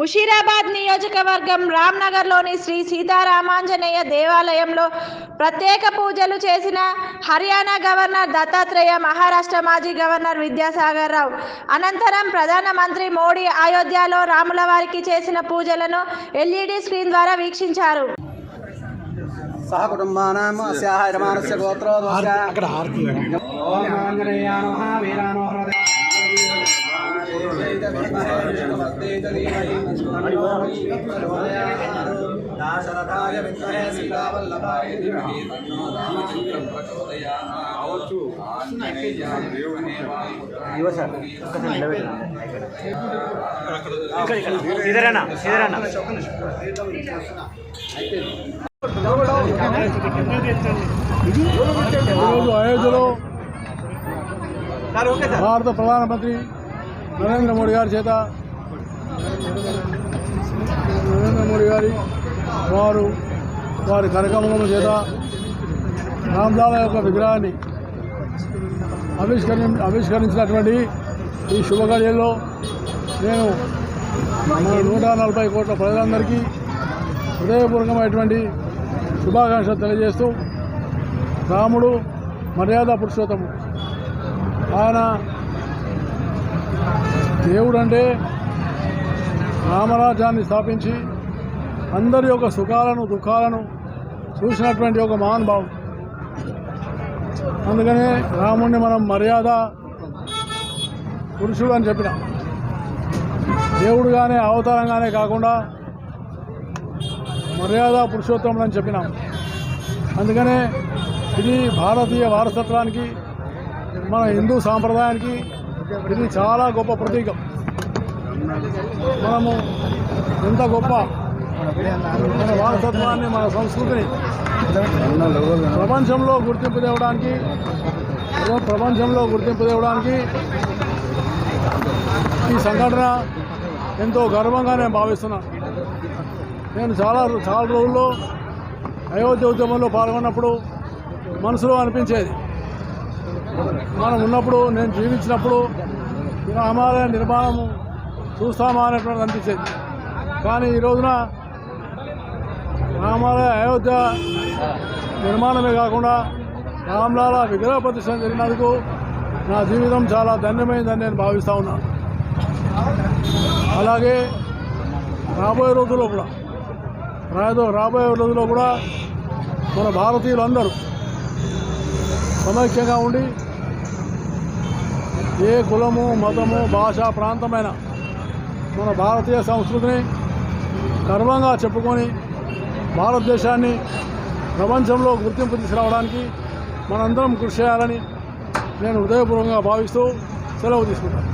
ముషీరాబాద్ నియోజకవర్గం రామ్నగర్లోని శ్రీ సీతారామాంజనేయ దేవాలయంలో ప్రత్యేక పూజలు చేసిన హర్యానా గవర్నర్ దత్తాత్రేయ మహారాష్ట్ర మాజీ గవర్నర్ విద్యాసాగర్ రావు. అనంతరం ప్రధానమంత్రి మోడీ అయోధ్యలో రాముల వారికి చేసిన పూజలను ఎల్ఈడి స్క్రీన్ ద్వారా వీక్షించారు. సహ కుటుంబానాం యజమానస్య గోత్రోద్వస్య అక్కడ హారతి ఓం ఆంజనేయానో వీరానో దాశరథాయ విద్మహే సీతావల్లభాయ ఈరోజు అయోధ్యలో భారత ప్రధానమంత్రి నరేంద్ర మోడీ గారి చేత నరేంద్ర మోడీ గారి వారు వారి కార్యక్రమం చేత రామ్లాల యొక్క విగ్రహాన్ని ఆవిష్కరి ఆవిష్కరించినటువంటి ఈ శుభకార్యంలో నేను నూట నలభై కోట్ల ప్రజలందరికీ హృదయపూర్వకమైనటువంటి శుభాకాంక్షలు తెలియజేస్తూ రాముడు మర్యాద పురుషోత్తముడు ఆయన దేవుడు అంటే రామరాజ్యాన్ని స్థాపించి అందరి యొక్క సుఖాలను దుఃఖాలను చూసినటువంటి ఒక మహానుభావం అందుకనే రాముణ్ణి మనం మర్యాద పురుషుడు అని చెప్పిన. దేవుడుగానే అవతారంగానే కాకుండా మర్యాద పురుషోత్తముడు అని చెప్పినాం. అందుకనే ఇది భారతీయ వారసత్వానికి మన హిందూ సాంప్రదాయానికి ఇది చాలా గొప్ప ప్రతీకం. మనము ఎంత గొప్ప మన వారసత్వాన్ని మన సంస్కృతిని ప్రపంచంలో గుర్తింపు తేవడానికి ప్రపంచంలో గుర్తింపు తేవడానికి ఈ సంఘటన ఎంతో గర్వంగా నేను భావిస్తున్నాను. నేను చాలా చాలా రోజుల్లో అయోధ్య ఉద్యమంలో పాల్గొన్నప్పుడు మనసులో అనిపించేది మనం ఉన్నప్పుడు నేను జీవించినప్పుడు గ్రామాలయ రామాలయ నిర్మాణము చూస్తామా అనేటువంటిది అనిపించేది. కానీ ఈ రోజున రామాలయ అయోధ్య నిర్మాణమే కాకుండా రామ్లాల విగ్రహ ప్రతిష్ట జరిగినందుకు నా జీవితం చాలా ధన్యమైందని నేను భావిస్తూ ఉన్నాను అలాగే రాబోయే రోజుల్లో కూడా రాదో రాబోయే రోజుల్లో కూడా మన భారతీయులందరూ సమైక్యంగా ఉండి ఏ కులము మతము భాష ప్రాంతమైన మన భారతీయ సంస్కృతిని గర్వంగా చెప్పుకొని భారతదేశాన్ని ప్రపంచంలో గుర్తింపు తీసుకురావడానికి మనందరం కృషి చేయాలని నేను హృదయపూర్వకంగా భావిస్తూ సెలవు తీసుకుంటాను.